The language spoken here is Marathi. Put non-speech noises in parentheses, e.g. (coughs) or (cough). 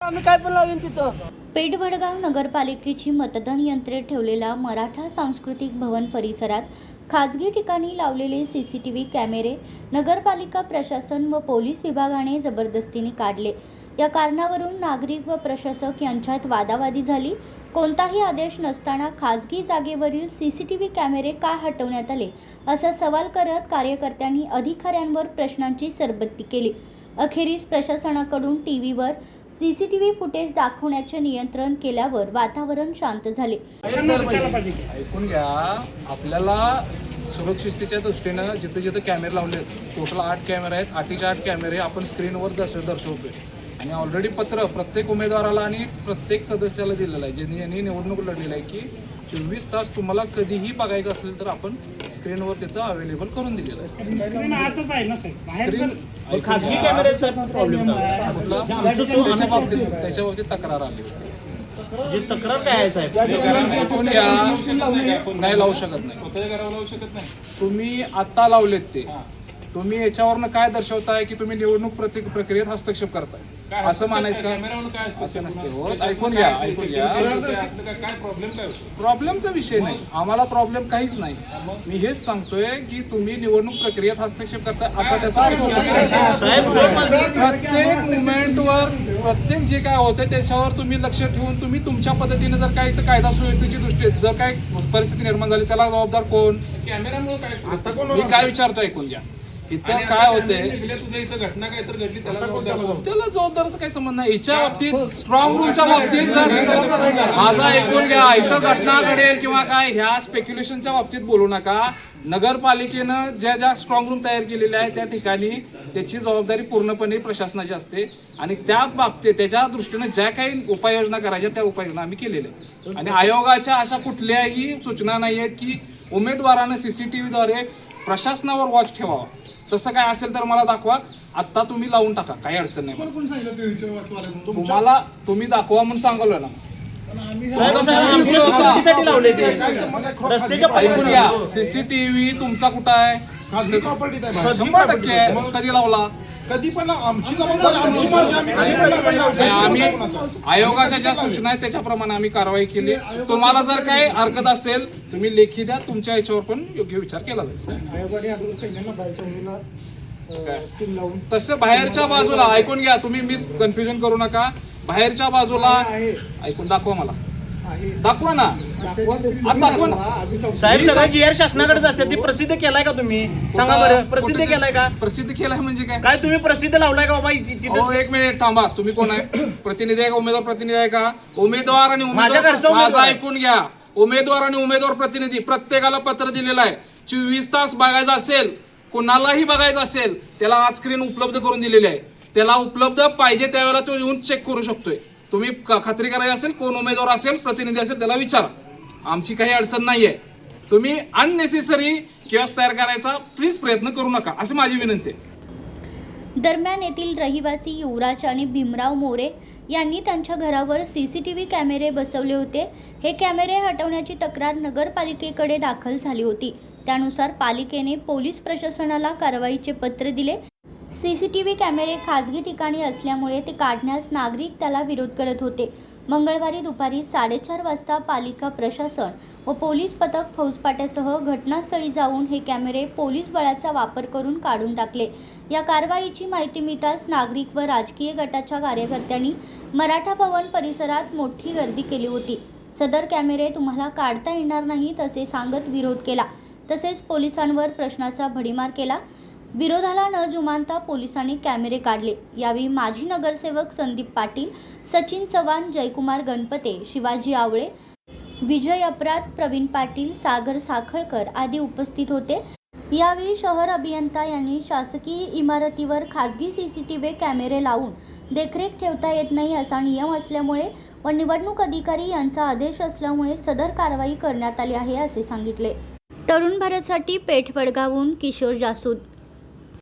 आम्ही काय पण तिथं. पेठवडगाव नगरपालिकेची मतदान यंत्रे ठेवलेल्या मराठा सांस्कृतिक भवन परिसरात खाजगी ठिकाणी लावलेले सी सी टी व्ही कॅमेरे नगरपालिका प्रशासन व पोलीस विभागाने जबरदस्तीने काढले. या कारणावरून नागरिक व प्रशासक यांच्यात वादावादी झाली. कोणताही आदेश नसताना खाजगी जागेवरील सी सी टी व्ही कॅमेरे का हटवण्यात आले असा सवाल करत कार्यकर्त्यांनी अधिकाऱ्यांवर प्रश्नांची सरबत्ती केली. अखेरीस प्रशासनाकडून टी व्हीवर C C T V footage दाखवण्याचे नियंत्रण केल्यावर वातावरण शांत झाले. ऐकून घ्या. आपल्याला सुरक्षिततेच्या दृष्टीनं जिथे जिथे कॅमेरे लावले आहेत टोटल आठ कॅमेरे आहेत आठीचे आठ कॅमेरे आपण स्क्रीनवर दर्श दर्शवतोय. आणि ऑलरेडी पत्र प्रत्येक उमेदवाराला आणि प्रत्येक सदस्याला दिलेलं आहे. ज्यांनी यांनी निवडणूक लढलेलं आहे की चोवीस तास तुम्हाला कधीही बघायचं असेल तर आपण स्क्रीनवर तिथं अवेलेबल करून दिलेलं आहे. स्क्रीन आतच आहे ना साहेब? बाहेर स्क्रीन जर- खाजगी कॅमेऱ्याचा प्रॉब्लेम कुठला त्याच्या बाबतीत त्याच्या बाबतीत तक्रार आली होती. जी तक्रार काय आहे साहेब. नाही लावू शकत नाही. तुम्ही आता लावलेत ते. तुम्ही याच्यावरनं काय दर्शवताय की तुम्ही निवडणूक प्रति प्रक्रियेत हस्तक्षेप करताय? असं म्हणायचं का? असं नसते हो. ऐकून घ्या ऐकून घ्या. प्रॉब्लेमचा विषय नाही. आम्हाला प्रॉब्लेम काहीच नाही. मी हेच सांगतोय की तुम्ही निवडणूक प्रक्रियेत हस्तक्षेप करताय असा त्याचा अर्थ प्रत्येक मुवमेंटवर प्रत्येक जे काय होतं त्याच्यावर तुम्ही लक्ष ठेवून तुम्ही तुमच्या पद्धतीने जर काही कायदा सुव्यवस्थेची दृष्टी जर काही परिस्थिती निर्माण झाली त्याला जबाबदार कोण? मी काय विचारतो ऐकून घ्या. इथं काय होते घटना काय तर घडली त्याला जबाबदार त्याला जबाबदारचा काही संबंध नाही. याच्या बाबतीत स्ट्रॉंग रूमच्या बाबतीत माझा ऐकून घ्या इथं घटना घडेल किंवा काय ह्या स्पेक्युलेशनच्या बाबतीत बोलू नका. नगरपालिकेनं ज्या ज्या स्ट्रॉंग रूम तयार केलेल्या आहेत त्या ठिकाणी त्याची जबाबदारी पूर्णपणे प्रशासनाची असते. आणि त्या बाबतीत त्याच्या दृष्टीनं ज्या काही उपाययोजना करायच्या त्या उपाययोजना आम्ही केलेल्या आहेत. आणि आयोगाच्या अशा कुठल्याही सूचना नाही आहेत की उमेदवारानं सीसीटीव्हीद्वारे प्रशासनावर वॉच ठेवावा. तसं काय असेल तर मला दाखवा. आत्ता तुम्ही लावून टाका. काही अडचण नाही मला. तुम्हाला तुम्ही दाखवा म्हणून सांगलो ना. आमच्या लावले ते? रस्त्याच्या सीसीटीव्ही तुमचा कुठं आहे? खाजगी प्रॉपर्टीत आहे. बाहेर. शंभर टक्के आहे. कधी लावला? कधी पण आमची जबाबदारी आमची आम्ही कधी पण लावून लावू. आणि आम्ही कोणाचं? आयोगाच्या ज्या सूचना आहेत त्याच्याप्रमाणे आम्ही कारवाई केली. तुम्हाला जर काही हरकत असेल तुम्ही लेखी द्या. तुमच्या याच्यावर पण योग्य विचार केला जाईल. आयोगाने अगोदर सैन्यांना बाहेरच्या मुलीला काय? स्कीम लावून. तसं बाहेरच्या बाजूला ऐकून घ्या. तुम्ही मिस कन्फ्युजन करू नका. बाहेरच्या बाजूला. आहे ऐकून दाखवा मला. दाखवा ना. दाखवा ते आता दाखवा ना. साहेब सगळं जी आर शासनाकडेच असते ती प्रसिद्ध केलाय का तुम्ही? सांगा बरं प्रसिद्ध केलाय का? प्रसिद्ध केलाय म्हणजे काय? काय तुम्ही प्रसिद्ध लावलाय का बाबा हो तिथं एक मिनिट थांबा. तुम्ही कोण आहे? (coughs) प्रतिनिधी आहे का उमेदवार प्रतिनिधी आहे का? उमेदवार आणि माझ्या घरचा उमेदवार उमेदवार माझं. ऐकून घ्या. उमेदवार आणि उमेदवार प्रतिनिधी प्रत्येकाला पत्र दिलेलं आहे. चोवीस तास बघायचं असेल कोणालाही बघायचं असेल त्याला आज स्क्रीन उपलब्ध करून दिलेली आहे. त्याला उपलब्ध पाहिजे त्यावेळेला तो येऊन चेक करू शकतोय. तुम्ही खात्री करायची असेल कोण उमेदवार असेल प्रतिनिधी असेल त्याला विचारा. आमची काही अडचण नाहीये. तुम्ही अननेसेसरी किओस्क तयार करायचा प्लीज प्रयत्न करू नका अशी माझी विनंती आहे. दरम्यान येथील रहिवासी युवराज आणि भीमराव मोरे यांनी त्यांच्या घरावर सी सी टी व्ही कॅमेरे बसवले होते. हे कॅमेरे हटवण्याची तक्रार नगरपालिकेकडे दाखल झाली होती. त्यानुसार पालिकेने पोलीस प्रशासनाला कारवाईचे पत्र दिले. सी सी टी व्ही कॅमेरे खाजगी ठिकाणी असल्यामुळे ते काढण्यास नागरिक त्याला विरोध करत होते. मंगळवारी दुपारी साडेचार वाजता पालिका प्रशासन व पोलीस पथक फौजपाट्यासह घटनास्थळी जाऊन हे कॅमेरे पोलीस बळाचा वापर करून काढून टाकले. या कारवाईची माहिती मिळताच नागरिक व राजकीय गटाच्या कार्यकर्त्यांनी मराठा भवन परिसरात मोठी गर्दी केली होती. सदर कॅमेरे तुम्हाला काढता येणार नाहीत असे सांगत विरोध केला. तसेच पोलिसांवर प्रश्नाचा भडीमार केला. विरोधाला न जुमानता पोलिसांनी कॅमेरे काढले. यावेळी माजी नगरसेवक संदीप पाटील सचिन चव्हाण जयकुमार गणपते शिवाजी आवळे विजय अपराध प्रवीण पाटील सागर साखळकर आदी उपस्थित होते. यावेळी शहर अभियंता यांनी शासकीय इमारतीवर खाजगी व्ही कॅमेरे लावून देखरेख ठेवता येत नाही असा नियम असल्यामुळे व निवडणूक अधिकारी यांचा आदेश असल्यामुळे सदर कारवाई करण्यात आली आहे असे सांगितले. तरुण भारतसाठी पेठ वडगावहून किशोर जासूद